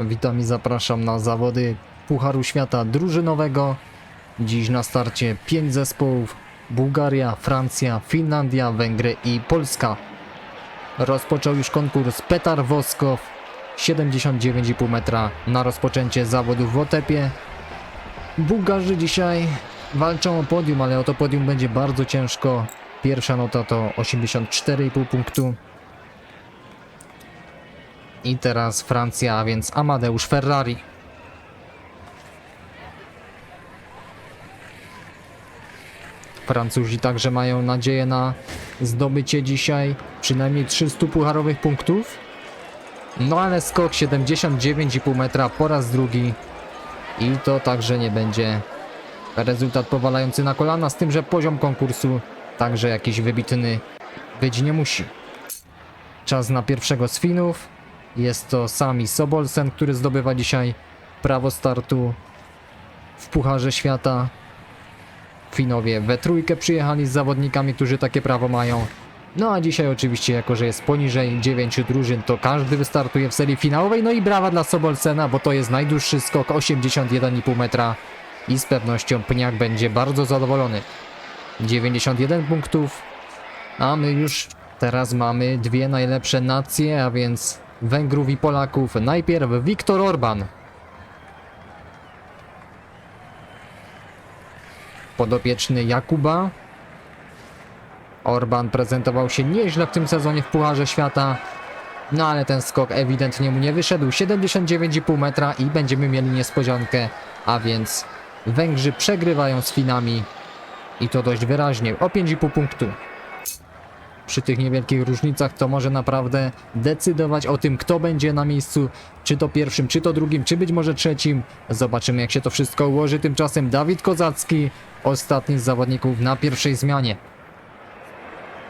Witam i zapraszam na zawody Pucharu Świata drużynowego. Dziś na starcie 5 zespołów: Bułgaria, Francja, Finlandia, Węgry i Polska. Rozpoczął już konkurs Petar Woskow 79,5 metra na rozpoczęcie zawodów w Otepie. Bułgarzy dzisiaj walczą o podium, ale o to podium będzie bardzo ciężko. Pierwsza nota to 84,5 punktu. I teraz Francja, a więc Amadeusz Ferrari. Francuzi także mają nadzieję na zdobycie dzisiaj przynajmniej 300 pucharowych punktów. No ale skok 79,5 metra po raz drugi. I to także nie będzie rezultat powalający na kolana, z tym, że poziom konkursu także jakiś wybitny być nie musi. Czas na pierwszego z Finów. Jest to Sami Sobolsen, który zdobywa dzisiaj prawo startu w Pucharze Świata. Finowie we trójkę przyjechali z zawodnikami, którzy takie prawo mają. No a dzisiaj oczywiście, jako że jest poniżej 9 drużyn, to każdy wystartuje w serii finałowej. No i brawa dla Sobolsena, bo to jest najdłuższy skok 81,5 metra i z pewnością Pniak będzie bardzo zadowolony. 91 punktów, a my już teraz mamy dwie najlepsze nacje, a więc Węgrów i Polaków. Najpierw Viktor Orban. Podopieczny Jakuba. Orban prezentował się nieźle w tym sezonie w Pucharze Świata. No ale ten skok ewidentnie mu nie wyszedł. 79,5 metra i będziemy mieli niespodziankę. A więc Węgrzy przegrywają z Finami. I to dość wyraźnie. O 5,5 punktu przy tych niewielkich różnicach to może naprawdę decydować o tym, kto będzie na miejscu, czy to pierwszym, czy to drugim, czy być może trzecim. Zobaczymy, jak się to wszystko ułoży. Tymczasem Dawid Kozacki, ostatni z zawodników na pierwszej zmianie.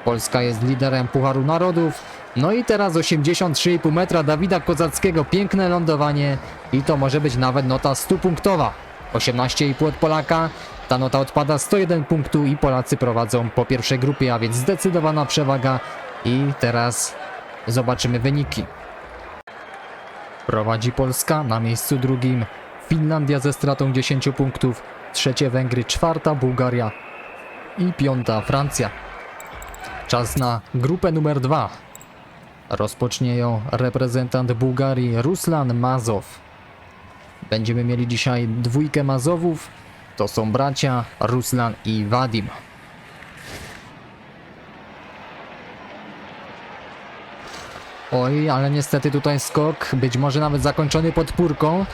Polska jest liderem Pucharu Narodów. No i teraz 83,5 metra Dawida Kozackiego. Piękne lądowanie i to może być nawet nota 100-punktowa. 18,5 od Polaka. Ta nota odpada 101 punktu i Polacy prowadzą po pierwszej grupie, a więc zdecydowana przewaga. I teraz zobaczymy wyniki. Prowadzi Polska na miejscu drugim. Finlandia ze stratą 10 punktów. Trzecie Węgry, czwarta Bułgaria i piąta Francja. Czas na grupę numer dwa. Rozpocznie ją reprezentant Bułgarii Ruslan Mazow. Będziemy mieli dzisiaj dwójkę Mazowów. To są bracia Ruslan i Wadim. Oj, ale niestety tutaj skok, być może nawet zakończony podpórką.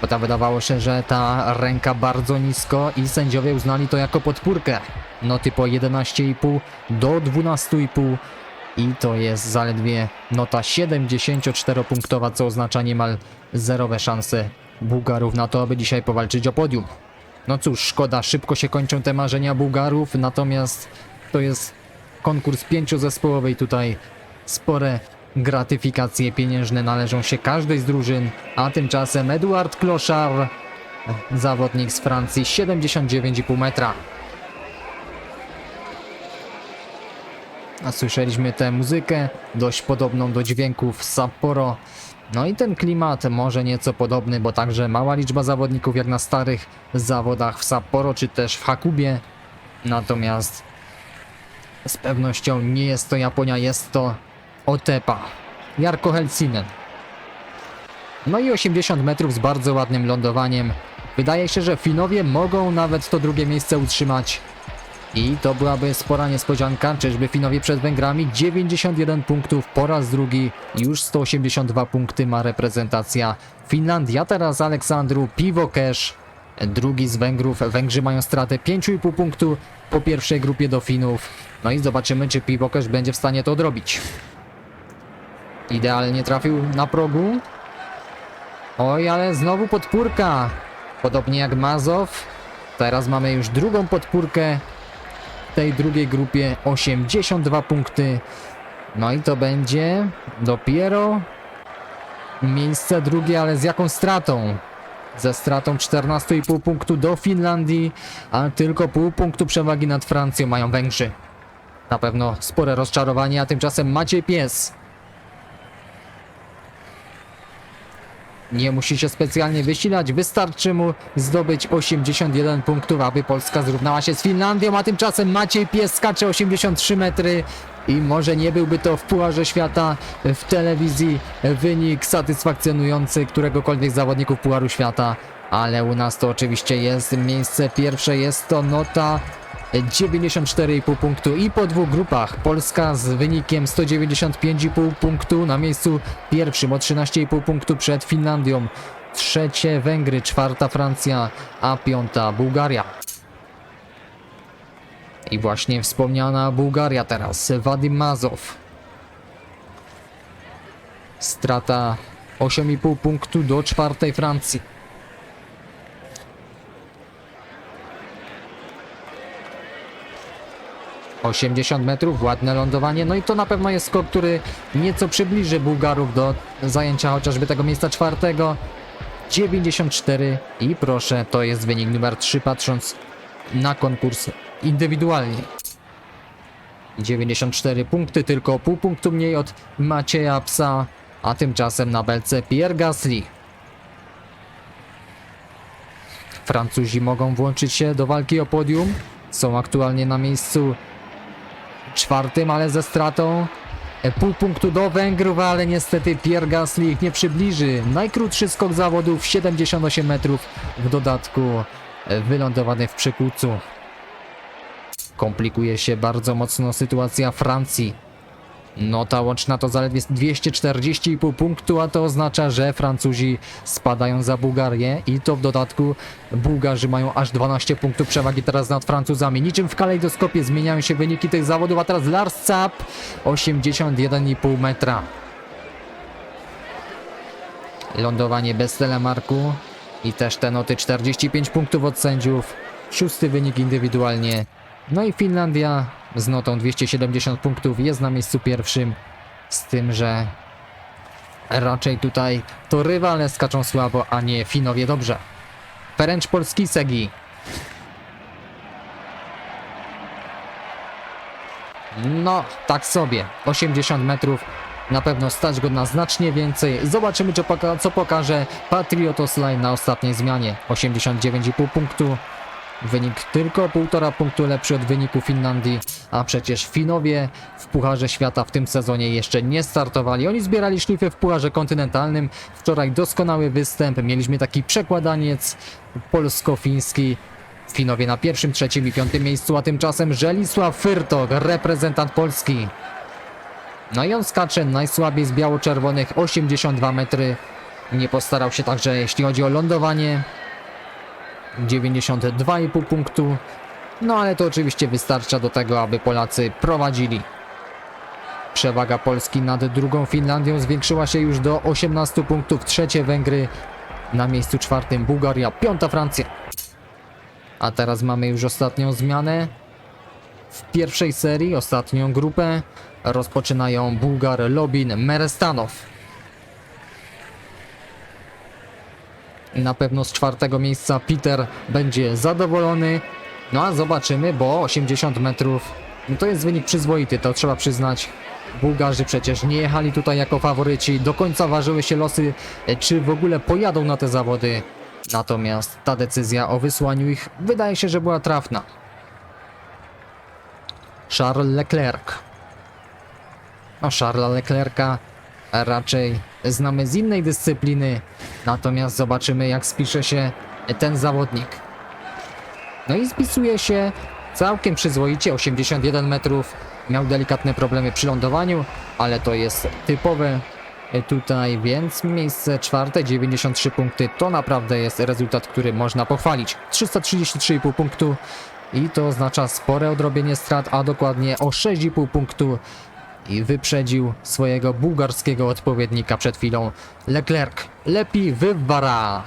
Bo ta wydawało się, że ta ręka bardzo nisko i sędziowie uznali to jako podpórkę. Noty po 11,5 do 12,5 i to jest zaledwie nota 74-punktowa, co oznacza niemal zerowe szanse Bułgarów na to, aby dzisiaj powalczyć o podium. No cóż, szkoda, szybko się kończą te marzenia Bułgarów, natomiast to jest konkurs pięciozespołowy i tutaj spore gratyfikacje pieniężne należą się każdej z drużyn, a tymczasem Eduard Kloszar, zawodnik z Francji, 79,5 metra. A słyszeliśmy tę muzykę, dość podobną do dźwięków Sapporo. No i ten klimat może nieco podobny, bo także mała liczba zawodników jak na starych zawodach w Sapporo czy też w Hakubie. Natomiast z pewnością nie jest to Japonia, jest to Otepa. Jarko Helsinen. No i 80 metrów z bardzo ładnym lądowaniem. Wydaje się, że Finowie mogą nawet to drugie miejsce utrzymać. I to byłaby spora niespodzianka, czyżby Finowie przed Węgrami 91 punktów po raz drugi, już 182 punkty ma reprezentacja. Finlandia, teraz Aleksandru Piwokesz, drugi z Węgrów, Węgrzy mają stratę 5,5 punktu po pierwszej grupie do Finów, no i zobaczymy czy Piwokesz będzie w stanie to odrobić. Idealnie trafił na progu. Oj, ale znowu podpórka, podobnie jak Mazow, teraz mamy już drugą podpórkę tej drugiej grupie 82 punkty. No i to będzie dopiero miejsce drugie, ale z jaką stratą? Ze stratą 14,5 punktu do Finlandii, a tylko pół punktu przewagi nad Francją mają Węgrzy. Na pewno spore rozczarowanie, a tymczasem Maciej Pies. Nie musi się specjalnie wysilać, wystarczy mu zdobyć 81 punktów, aby Polska zrównała się z Finlandią, a tymczasem Maciej Pies skacze 83 metry i może nie byłby to w Pucharze Świata w telewizji. Wynik satysfakcjonujący któregokolwiek zawodników Pucharu Świata, ale u nas to oczywiście jest miejsce pierwsze, jest to nota 94,5 punktu i po dwóch grupach Polska z wynikiem 195,5 punktu na miejscu pierwszym o 13,5 punktu przed Finlandią, trzecie Węgry, czwarta Francja, a piąta Bułgaria. I właśnie wspomniana Bułgaria teraz, Wadim Mazow. Strata 8,5 punktu do czwartej Francji. Osiemdziesiąt metrów, ładne lądowanie, no i to na pewno jest skok, który nieco przybliży Bułgarów do zajęcia chociażby tego miejsca czwartego. 94 i proszę, to jest wynik numer 3 patrząc na konkurs indywidualnie. 94 punkty, tylko pół punktu mniej od Macieja Psa, a tymczasem na belce Pierre Gasly. Francuzi mogą włączyć się do walki o podium. Są aktualnie na miejscu czwartym, ale ze stratą e, pół punktu do Węgrów, ale niestety Pierre Gasly nie przybliży. Najkrótszy skok zawodów 78 metrów, w dodatku e, wylądowany w przekłucu. Komplikuje się bardzo mocno sytuacja Francji. Nota łączna to zaledwie 240,5 punktu, a to oznacza, że Francuzi spadają za Bułgarię i to w dodatku Bułgarzy mają aż 12 punktów przewagi teraz nad Francuzami. Niczym w kalejdoskopie zmieniają się wyniki tych zawodów, a teraz Lars Zapp 81,5 metra. Lądowanie bez telemarku i też te noty 45 punktów od sędziów. Szósty wynik indywidualnie. No i Finlandia z notą 270 punktów jest na miejscu pierwszym. Z tym, że raczej tutaj to rywale skaczą słabo, a nie Finowie dobrze. Ferenc Polski Segi. No, tak sobie. 80 metrów. Na pewno stać go na znacznie więcej. Zobaczymy, co, poka co pokaże Patriotos Line na ostatniej zmianie. 89,5 punktu. Wynik tylko 1,5 punktu lepszy od wyniku Finlandii, a przecież Finowie w Pucharze Świata w tym sezonie jeszcze nie startowali. Oni zbierali szlify w Pucharze Kontynentalnym. Wczoraj doskonały występ. Mieliśmy taki przekładaniec polsko-fiński. Finowie na pierwszym, trzecim i piątym miejscu, a tymczasem Żelisław Fyrtok, reprezentant Polski. No i on skacze najsłabiej z biało-czerwonych, 82 metry. Nie postarał się także jeśli chodzi o lądowanie. 92,5 punktu. No ale to oczywiście wystarcza do tego, aby Polacy prowadzili. Przewaga Polski nad drugą Finlandią zwiększyła się już do 18 punktów. Trzecie Węgry na miejscu czwartym Bułgaria, piąta Francja. A teraz mamy już ostatnią zmianę. W pierwszej serii, ostatnią grupę rozpoczynają Bułgar Lobin Merestanow. Na pewno z czwartego miejsca Peter będzie zadowolony. No a zobaczymy, bo 80 metrów no to jest wynik przyzwoity, to trzeba przyznać. Bułgarzy przecież nie jechali tutaj jako faworyci. Do końca ważyły się losy, e, czy w ogóle pojadą na te zawody. Natomiast ta decyzja o wysłaniu ich wydaje się, że była trafna. Charles Leclerc. No, Charlesa Leclerca raczej znamy z innej dyscypliny. Natomiast zobaczymy, jak spisze się ten zawodnik. No i spisuje się całkiem przyzwoicie, 81 metrów. Miał delikatne problemy przy lądowaniu, ale to jest typowe tutaj, więc miejsce czwarte, 93 punkty. To naprawdę jest rezultat, który można pochwalić. 333,5 punktu i to oznacza spore odrobienie strat, a dokładnie o 6,5 punktu i wyprzedził swojego bułgarskiego odpowiednika przed chwilą Leclerc. Lepi wywara.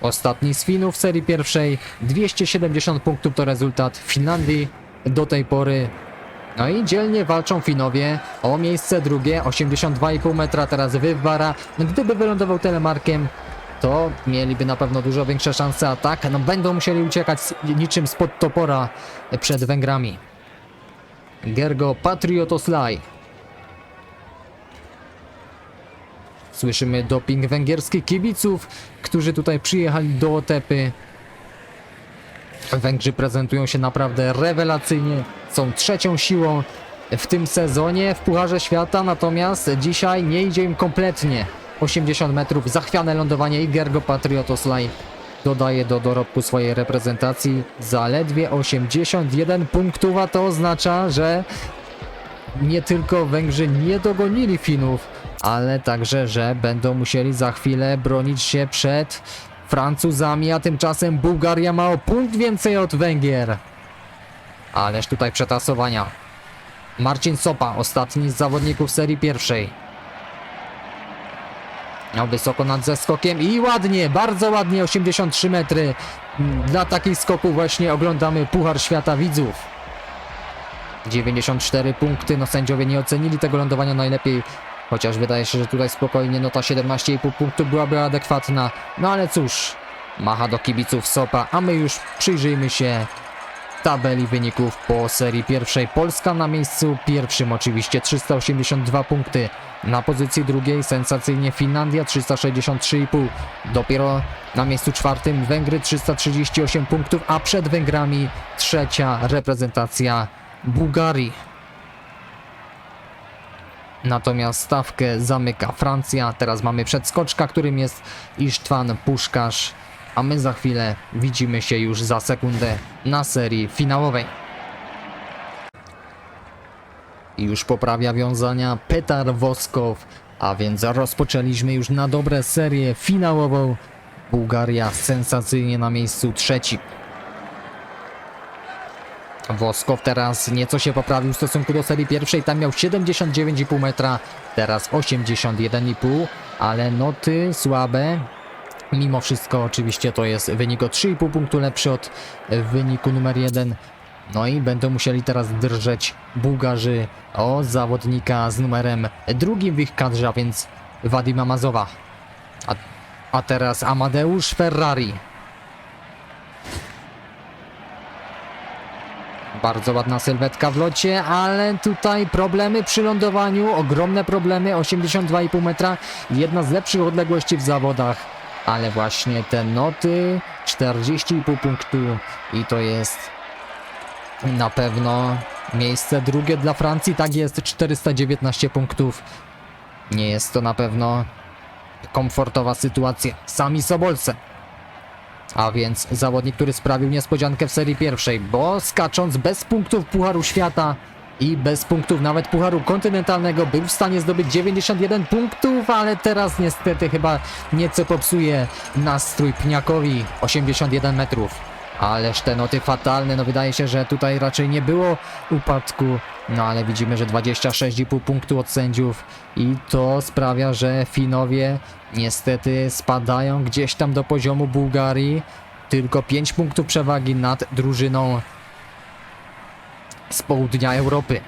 Ostatni z Finów w serii pierwszej. 270 punktów to rezultat Finlandii do tej pory. No i dzielnie walczą Finowie o miejsce drugie. 82,5 metra teraz wywara. Gdyby wylądował telemarkiem, to mieliby na pewno dużo większe szanse, a tak no, będą musieli uciekać niczym spod topora przed Węgrami. Gergo Patriotoslaj. Słyszymy doping węgierskich kibiców, którzy tutaj przyjechali do Otepy. Węgrzy prezentują się naprawdę rewelacyjnie, są trzecią siłą w tym sezonie w Pucharze Świata, natomiast dzisiaj nie idzie im kompletnie. 80 metrów, zachwiane lądowanie i Gergo Patriotoslaj dodaje do dorobku swojej reprezentacji zaledwie 81 punktów, a to oznacza, że nie tylko Węgrzy nie dogonili Finów, ale także, że będą musieli za chwilę bronić się przed Francuzami, a tymczasem Bułgaria ma o punkt więcej od Węgier. Ależ tutaj przetasowania. Marcin Sopa, ostatni z zawodników serii pierwszej. No wysoko nad zeskokiem i ładnie, bardzo ładnie, 83 metry. Dla takich skoków właśnie oglądamy Puchar Świata Widzów. 94 punkty, no sędziowie nie ocenili tego lądowania najlepiej, chociaż wydaje się, że tutaj spokojnie nota 17,5 punktów byłaby adekwatna, no ale cóż, macha do kibiców Sopa, a my już przyjrzyjmy się tabeli wyników po serii pierwszej. Polska na miejscu pierwszym oczywiście 382 punkty. Na pozycji drugiej sensacyjnie Finlandia 363,5. Dopiero na miejscu czwartym Węgry 338 punktów, a przed Węgrami trzecia reprezentacja Bułgarii. Natomiast stawkę zamyka Francja. Teraz mamy przedskoczka, którym jest Isztwan Puszkarz. A my za chwilę widzimy się już za sekundę na serii finałowej. I już poprawia wiązania Petar Woskow, a więc rozpoczęliśmy już na dobre serię finałową. Bułgaria sensacyjnie na miejscu trzecim. Woskow teraz nieco się poprawił w stosunku do serii pierwszej, tam miał 79,5 metra, teraz 81,5, ale noty słabe. Mimo wszystko oczywiście to jest wynik o 3,5 punktu lepszy od wyniku numer 1. No i będą musieli teraz drżeć Bułgarzy o zawodnika z numerem drugim w ich kadrze, a więc Wadima Mazowa. A, a teraz Amadeusz Ferrari. Bardzo ładna sylwetka w locie, ale tutaj problemy przy lądowaniu, ogromne problemy, 82,5 metra, jedna z lepszych odległości w zawodach, ale właśnie te noty, 40,5 punktu i to jest na pewno miejsce drugie dla Francji, tak jest, 419 punktów. Nie jest to na pewno komfortowa sytuacja. Sami Sobolce. A więc zawodnik, który sprawił niespodziankę w serii pierwszej, bo skacząc bez punktów Pucharu Świata i bez punktów nawet Pucharu Kontynentalnego był w stanie zdobyć 91 punktów, ale teraz niestety chyba nieco popsuje nastrój Pniakowi 81 metrów. Ależ te noty fatalne, no wydaje się, że tutaj raczej nie było upadku, no ale widzimy, że 26,5 punktu od sędziów i to sprawia, że Finowie niestety spadają gdzieś tam do poziomu Bułgarii. Tylko 5 punktów przewagi nad drużyną z południa Europy.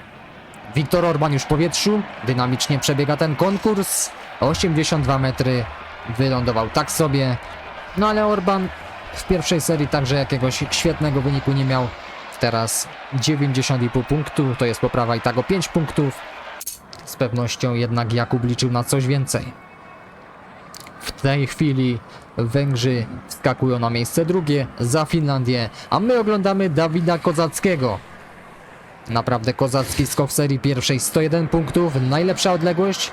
Wiktor Orban już w powietrzu, dynamicznie przebiega ten konkurs. 82 metry, wylądował tak sobie. No ale Orban w pierwszej serii także jakiegoś świetnego wyniku nie miał. Teraz 90,5 punktu, to jest poprawa i tak o 5 punktów. Z pewnością jednak Jakub liczył na coś więcej. W tej chwili Węgrzy wskakują na miejsce drugie za Finlandię, a my oglądamy Dawida Kozackiego. Naprawdę kozacki skok serii pierwszej. 101 punktów, najlepsza odległość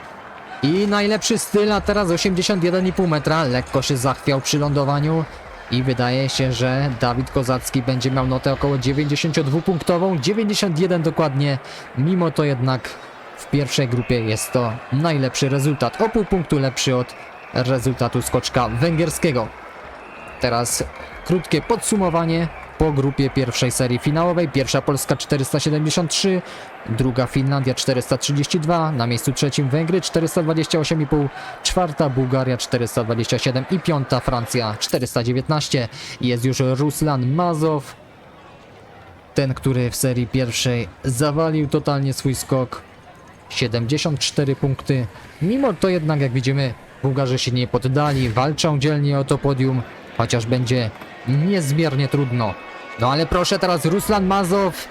i najlepszy styl, a teraz 81,5 metra, lekko się zachwiał przy lądowaniu i wydaje się, że Dawid Kozacki będzie miał notę około 92 punktową, 91 dokładnie, mimo to jednak w pierwszej grupie jest to najlepszy rezultat, o pół punktu lepszy od rezultatu skoczka węgierskiego. Teraz krótkie podsumowanie po grupie pierwszej serii finałowej. Pierwsza Polska 473, druga Finlandia 432, na miejscu trzecim Węgry 428,5, czwarta Bułgaria 427 i piąta Francja 419. Jest już Ruslan Mazow, ten, który w serii pierwszej zawalił totalnie swój skok. 74 punkty. Mimo to jednak, jak widzimy, Bułgarzy się nie poddali, walczą dzielnie o to podium, chociaż będzie niezmiernie trudno. No ale proszę teraz Ruslan Mazow,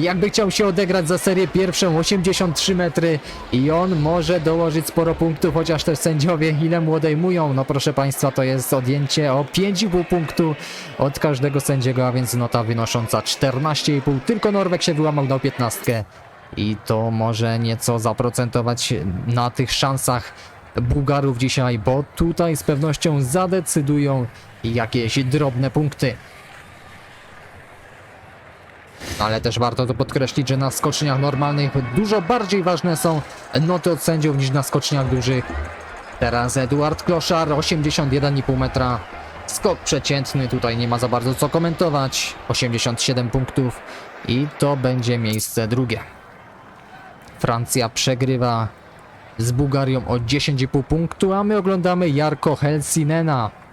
jakby chciał się odegrać za serię pierwszą 83 metry i on może dołożyć sporo punktów, chociaż też sędziowie ile mu odejmują. No proszę Państwa, to jest odjęcie o 5,5 punktu od każdego sędziego, a więc nota wynosząca 14,5. Tylko Norweg się wyłamał na 15 i to może nieco zaprocentować na tych szansach Bułgarów dzisiaj, bo tutaj z pewnością zadecydują jakieś drobne punkty. Ale też warto to podkreślić, że na skoczniach normalnych dużo bardziej ważne są noty od sędziów niż na skoczniach dużych. Teraz Eduard Kloszar, 81,5 metra. Skok przeciętny, tutaj nie ma za bardzo co komentować. 87 punktów i to będzie miejsce drugie. Francja przegrywa z Bułgarią o 10,5 punktu, a my oglądamy Jarko Helsinena.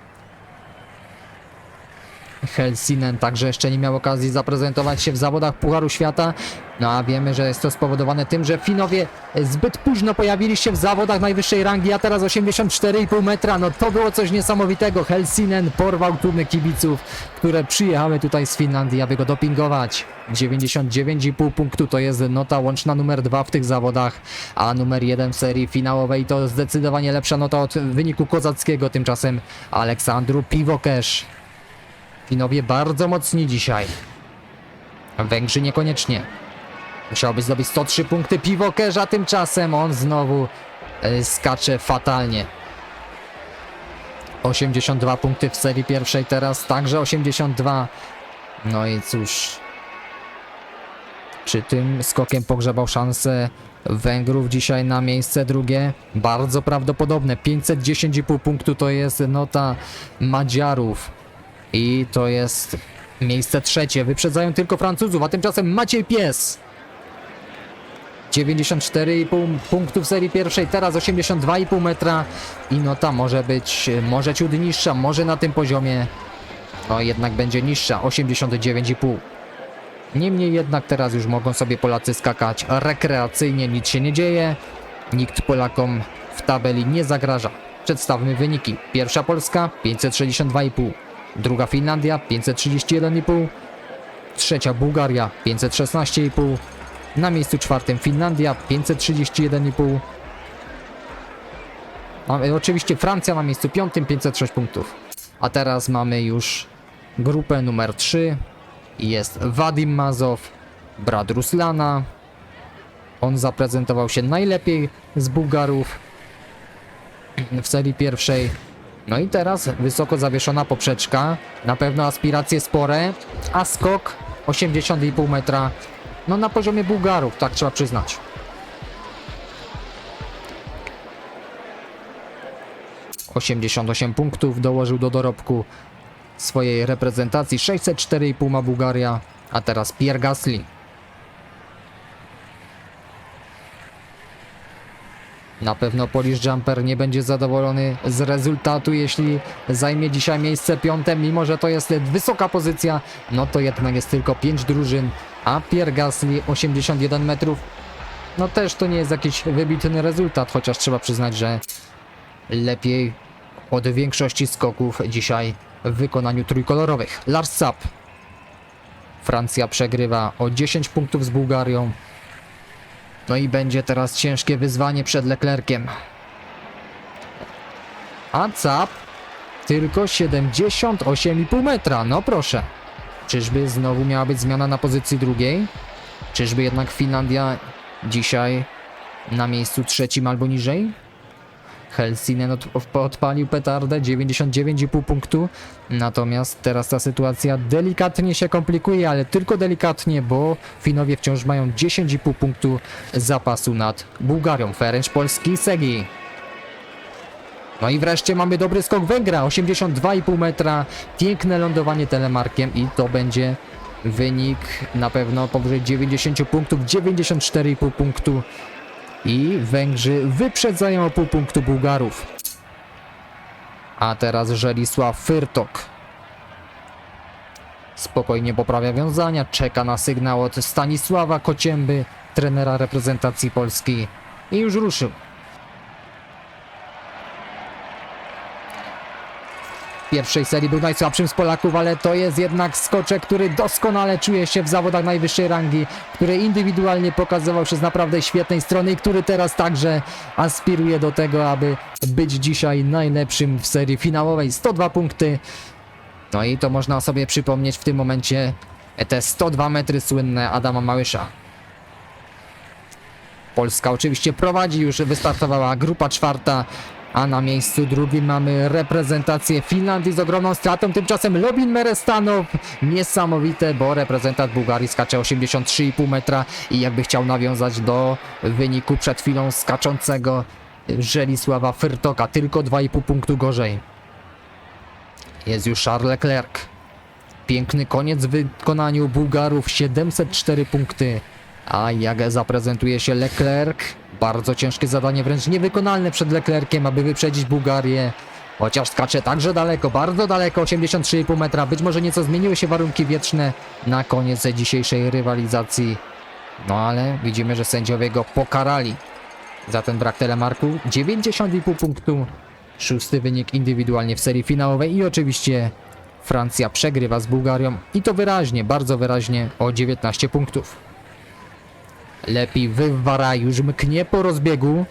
Helsinen także jeszcze nie miał okazji zaprezentować się w zawodach Pucharu Świata. No a wiemy, że jest to spowodowane tym, że Finowie zbyt późno pojawili się w zawodach najwyższej rangi, a teraz 84,5 metra. No to było coś niesamowitego. Helsinen porwał tłumy kibiców, które przyjechały tutaj z Finlandii, aby go dopingować. 99,5 punktu to jest nota łączna numer 2 w tych zawodach, a numer 1 w serii finałowej to zdecydowanie lepsza nota od wyniku kozackiego. Tymczasem Aleksandru Piwokesz. Finowie bardzo mocni dzisiaj. Węgrzy niekoniecznie. Musiałby zdobyć 103 punkty piwokerza, tymczasem on znowu e, skacze fatalnie. 82 punkty w serii pierwszej, teraz także 82. No i cóż. Czy tym skokiem pogrzebał szansę Węgrów dzisiaj na miejsce drugie? Bardzo prawdopodobne. 510,5 punktu to jest nota Madziarów. I to jest miejsce trzecie. Wyprzedzają tylko Francuzów, a tymczasem Maciej Pies. 94,5 punktów serii pierwszej, teraz 82,5 metra i nota może być, może ciut niższa, może na tym poziomie, no jednak będzie niższa, 89,5. Niemniej jednak teraz już mogą sobie Polacy skakać rekreacyjnie, nic się nie dzieje, nikt Polakom w tabeli nie zagraża. Przedstawmy wyniki. Pierwsza Polska 562,5. Druga Finlandia 531,5, trzecia Bułgaria 516,5, na miejscu czwartym Finlandia 531,5. Mamy oczywiście Francja na miejscu piątym 506 punktów. A teraz mamy już grupę numer 3. Jest Wadim Mazow, brat Ruslana. On zaprezentował się najlepiej z Bułgarów w serii pierwszej. No i teraz wysoko zawieszona poprzeczka, na pewno aspiracje spore, a skok 80,5 metra, no na poziomie Bułgarów, tak trzeba przyznać. ...88 punktów dołożył do dorobku swojej reprezentacji, 604,5 ma Bułgaria, a teraz Pierre Gasly. Na pewno Polish Jumper nie będzie zadowolony z rezultatu, jeśli zajmie dzisiaj miejsce piąte, mimo że to jest wysoka pozycja, no to jednak jest tylko 5 drużyn, a Pierre Gasly 81 metrów, no też to nie jest jakiś wybitny rezultat, chociaż trzeba przyznać, że lepiej od większości skoków dzisiaj w wykonaniu trójkolorowych. Lars Sapp. Francja przegrywa o 10 punktów z Bułgarią. No i będzie teraz ciężkie wyzwanie przed Leclerciem. A Cap tylko 78,5 metra, no proszę. Czyżby znowu miała być zmiana na pozycji drugiej? Czyżby jednak Finlandia dzisiaj na miejscu trzecim albo niżej? Helsinen od, odpalił petardę 99,5 punktu. Natomiast teraz ta sytuacja delikatnie się komplikuje, ale tylko delikatnie, bo Finowie wciąż mają 10,5 punktu zapasu nad Bułgarią. Ferenc Polski Segi. No i wreszcie mamy dobry skok Węgra, 82,5 metra, piękne lądowanie telemarkiem i to będzie wynik na pewno powyżej 90 punktów, 94,5 punktu i Węgrzy wyprzedzają o pół punktu Bułgarów. A teraz Żelisław Fyrtok. Spokojnie poprawia wiązania, czeka na sygnał od Stanisława Kocięby, trenera reprezentacji Polski i już ruszył. Pierwszej serii był najsłabszym z Polaków, ale to jest jednak skoczek, który doskonale czuje się w zawodach najwyższej rangi, który indywidualnie pokazywał się z naprawdę świetnej strony i który teraz także aspiruje do tego, aby być dzisiaj najlepszym w serii finałowej. 102 punkty. No i to można sobie przypomnieć w tym momencie te 102 metry słynne Adama Małysza. Polska oczywiście prowadzi, już wystartowała grupa czwarta, a na miejscu drugim mamy reprezentację Finlandii z ogromną stratą. Tymczasem Lobin Merestanow, niesamowite, bo reprezentant Bułgarii skacze 83,5 metra i jakby chciał nawiązać do wyniku przed chwilą skaczącego Żelisława Fyrtoka, tylko 2,5 punktu gorzej. Jest już Charles Leclerc. Piękny koniec w wykonaniu Bułgarów, 704 punkty. A jak zaprezentuje się Leclerc? Bardzo ciężkie zadanie, wręcz niewykonalne przed Leclerciem, aby wyprzedzić Bułgarię. Chociaż skacze także daleko, bardzo daleko, 83,5 metra. Być może nieco zmieniły się warunki wietrzne na koniec dzisiejszej rywalizacji. No ale widzimy, że sędziowie go pokarali za ten brak telemarku. 90,5 punktu. Szósty wynik indywidualnie w serii finałowej i oczywiście Francja przegrywa z Bułgarią i to wyraźnie, bardzo wyraźnie o 19 punktów. Lepiej wywara już mknie po rozbiegu.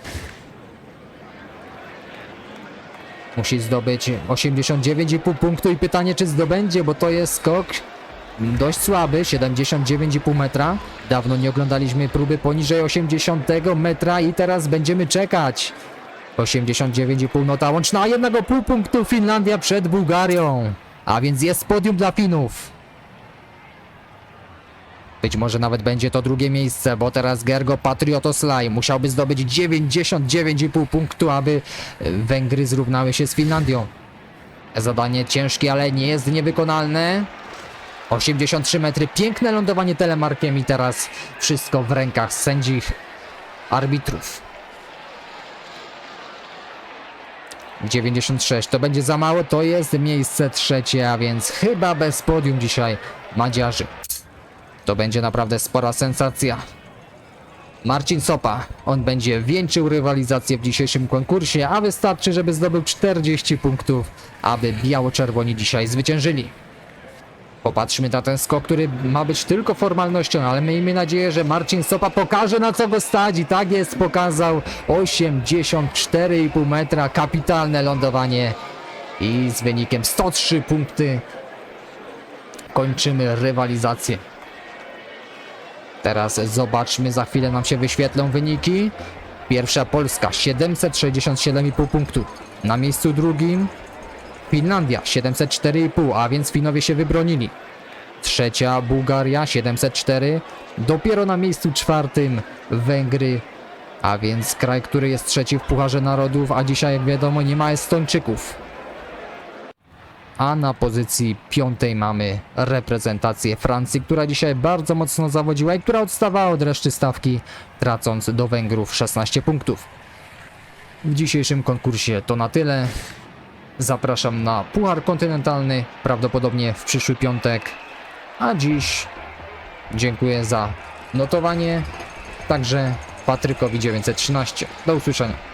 Musi zdobyć 89,5 punktu i pytanie czy zdobędzie, bo to jest skok dość słaby, 79,5 metra. Dawno nie oglądaliśmy próby poniżej 80 metra i teraz będziemy czekać. 89,5 nota łączna, a jednego pół punktu Finlandia przed Bułgarią. A więc jest podium dla Finów. Być może nawet będzie to drugie miejsce, bo teraz Gergo Patriotoslaj musiałby zdobyć 99,5 punktu, aby e, Węgry zrównały się z Finlandią. Zadanie ciężkie, ale nie jest niewykonalne. 83 metry, piękne lądowanie telemarkiem i teraz wszystko w rękach sędzich arbitrów. 96 to będzie za mało, to jest miejsce trzecie, a więc chyba bez podium dzisiaj Madziarzy. To będzie naprawdę spora sensacja. Marcin Sopa, on będzie wieńczył rywalizację w dzisiejszym konkursie, a wystarczy, żeby zdobył 40 punktów, aby biało-czerwoni dzisiaj zwyciężyli. Popatrzmy na ten skok, który ma być tylko formalnością, ale miejmy nadzieję, że Marcin Sopa pokaże na co go stać i tak jest, pokazał 84,5 metra, kapitalne lądowanie i z wynikiem 103 punkty kończymy rywalizację. Teraz zobaczmy, za chwilę nam się wyświetlą wyniki. Pierwsza Polska 767,5 punktów. Na miejscu drugim Finlandia 704,5, a więc Finowie się wybronili. Trzecia Bułgaria 704, dopiero na miejscu czwartym Węgry, a więc kraj, który jest trzeci w Pucharze Narodów, a dzisiaj jak wiadomo nie ma Estończyków. A na pozycji piątej mamy reprezentację Francji, która dzisiaj bardzo mocno zawodziła i która odstawała od reszty stawki, tracąc do Węgrów 16 punktów. W dzisiejszym konkursie to na tyle. Zapraszam na Puchar Kontynentalny, prawdopodobnie w przyszły piątek. A dziś dziękuję za notowanie, także Patrykowi 913. Do usłyszenia.